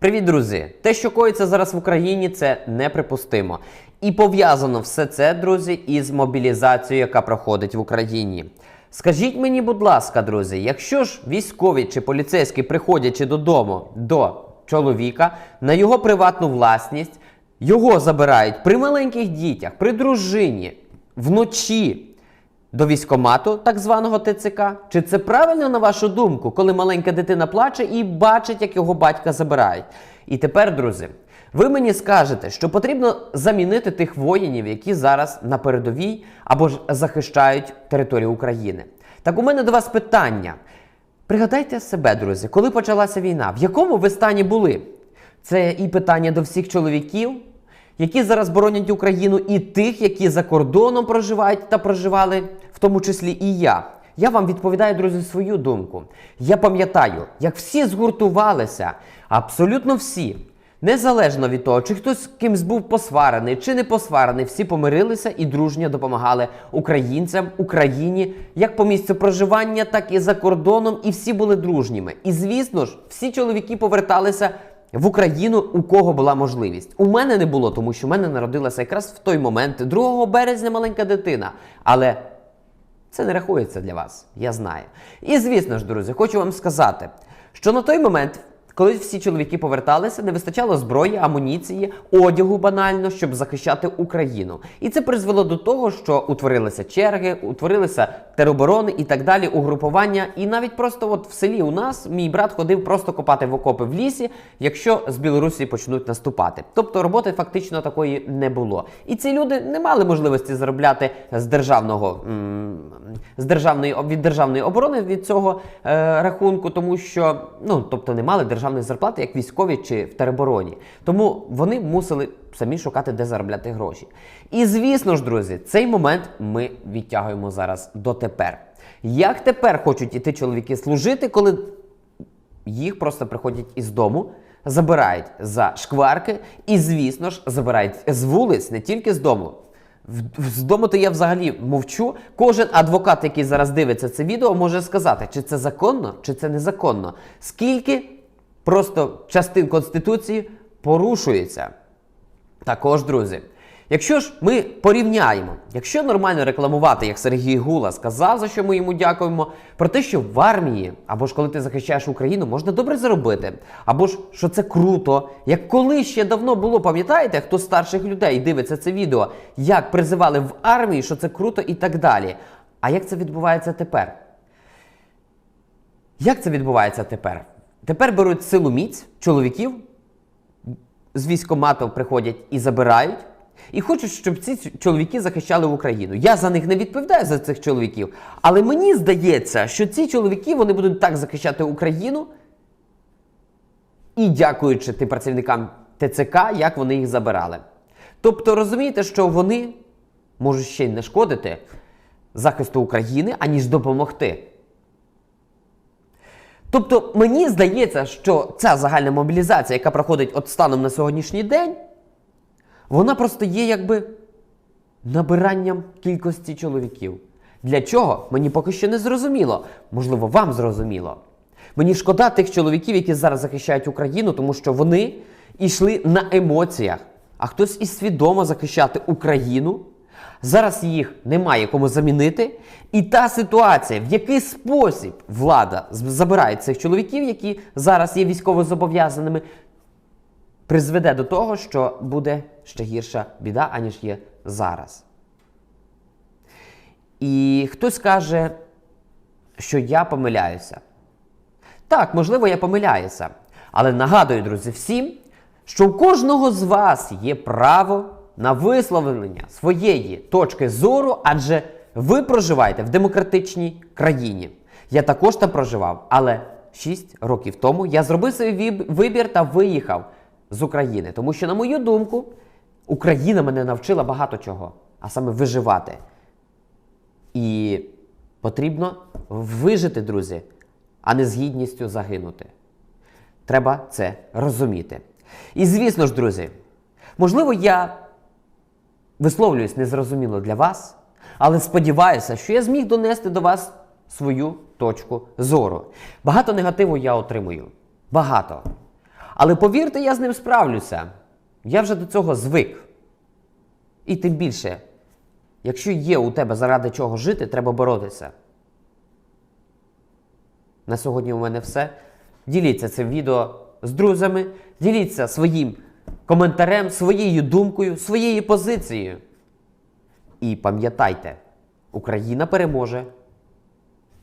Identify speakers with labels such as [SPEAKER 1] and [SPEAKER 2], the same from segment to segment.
[SPEAKER 1] Привіт, друзі! Те, що коїться зараз в Україні, це неприпустимо. І пов'язано все це, друзі, із мобілізацією, яка проходить в Україні. Скажіть мені, будь ласка, друзі, якщо ж військові чи поліцейські, приходячи додому до чоловіка на його приватну власність, його забирають при маленьких дітях, при дружині, вночі до військомату, так званого ТЦК? Чи це правильно на вашу думку, коли маленька дитина плаче і бачить, як його батька забирають? І тепер, друзі, ви мені скажете, що потрібно замінити тих воїнів, які зараз на передовій або ж захищають територію України. Так у мене до вас питання. Пригадайте себе, друзі, коли почалася війна, в якому ви стані були? Це і питання до всіх чоловіків, які зараз боронять Україну, і тих, які за кордоном проживають та проживали, в тому числі і я. Я вам відповідаю, друзі, свою думку. Я пам'ятаю, як всі згуртувалися, абсолютно всі. Незалежно від того, чи хтось з кимсь був посварений чи не посварений, всі помирилися і дружньо допомагали українцям, Україні, як по місцю проживання, так і за кордоном, і всі були дружніми. І звісно ж, всі чоловіки поверталися в Україну, у кого була можливість. У мене не було, тому що в мене народилася якраз в той момент 2 березня маленька дитина. Але це не рахується для вас, я знаю. І звісно ж, друзі, хочу вам сказати, що на той момент, коли всі чоловіки поверталися, не вистачало зброї, амуніції, одягу банально, щоб захищати Україну. І це призвело до того, що утворилися черги, утворилися тероборони і так далі, угрупування. І навіть просто от в селі у нас мій брат ходив просто копати в окопи в лісі, якщо з Білорусі почнуть наступати. Тобто роботи фактично такої не було. І ці люди не мали можливості заробляти з державного м, з державної від державної оборони від цього е, рахунку, тому що ну тобто не мали державної зарплати, як військові чи в теробороні. Тому вони мусили самі шукати, де заробляти гроші. І звісно ж, друзі, цей момент ми відтягуємо зараз до тепер. Як тепер хочуть іти чоловіки служити, коли їх просто приходять із дому, забирають за шкварки і, звісно ж, забирають з вулиць, не тільки з дому. З дому то я взагалі мовчу. Кожен адвокат, який зараз дивиться це відео, може сказати, чи це законно, чи це незаконно. Скільки просто частин Конституції порушується. Також, друзі, якщо ж ми порівняємо, якщо нормально рекламувати, як Сергій Гула сказав, за що ми йому дякуємо, про те, що в армії, або ж коли ти захищаєш Україну, можна добре заробити, або ж що це круто, як коли ще давно було, пам'ятаєте, хто старших людей дивиться це відео, як призивали в армії, що це круто і так далі. А як це відбувається тепер? Як це відбувається тепер? Тепер беруть силу міць чоловіків, з військомату приходять і забирають, і хочуть, щоб ці чоловіки захищали Україну. Я за них не відповідаю за цих чоловіків. Але мені здається, що ці чоловіки вони будуть так захищати Україну, і дякуючи тим працівникам ТЦК, як вони їх забирали. Тобто розумієте, що вони можуть ще й не шкодити захисту України, аніж допомогти. Тобто мені здається, що ця загальна мобілізація, яка проходить от станом на сьогоднішній день, вона просто є якби набиранням кількості чоловіків. Для чого? Мені поки що не зрозуміло. Можливо, вам зрозуміло. Мені шкода тих чоловіків, які зараз захищають Україну, тому що вони йшли на емоціях, а хтось і свідомо захищати Україну. Зараз їх немає кому замінити. І та ситуація, в який спосіб влада забирає цих чоловіків, які зараз є військовозобов'язаними, призведе до того, що буде ще гірша біда, аніж є зараз. І хтось каже, що я помиляюся. Так, можливо, я помиляюся. Але нагадую, друзі, всім, що у кожного з вас є право на висловлення своєї точки зору, адже ви проживаєте в демократичній країні. Я також там проживав, але 6 років тому я зробив свій вибір та виїхав з України. Тому що, на мою думку, Україна мене навчила багато чого, а саме виживати. І потрібно вижити, друзі, а не з гідністю загинути. Треба це розуміти. І звісно ж, друзі, можливо, я висловлююсь незрозуміло для вас, але сподіваюся, що я зміг донести до вас свою точку зору. Багато негативу я отримую. Багато. Але повірте, я з ним справлюся. Я вже до цього звик. І тим більше, якщо є у тебе заради чого жити, треба боротися. На сьогодні у мене все. Діліться цим відео з друзями, діліться своїм коментарем, своєю думкою, своєю позицією. І пам'ятайте, Україна переможе,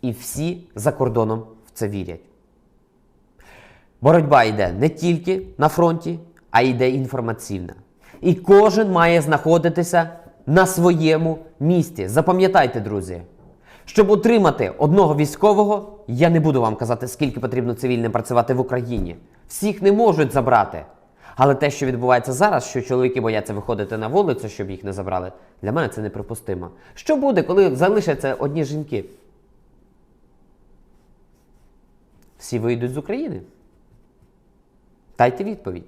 [SPEAKER 1] і всі за кордоном в це вірять. Боротьба йде не тільки на фронті, а йде інформаційна. І кожен має знаходитися на своєму місці. Запам'ятайте, друзі, щоб утримати одного військового, я не буду вам казати, скільки потрібно цивільним працювати в Україні. Всіх не можуть забрати. Але те, що відбувається зараз, що чоловіки бояться виходити на вулицю, щоб їх не забрали, для мене це неприпустимо. Що буде, коли залишаться одні жінки? Всі вийдуть з України. Дайте відповідь.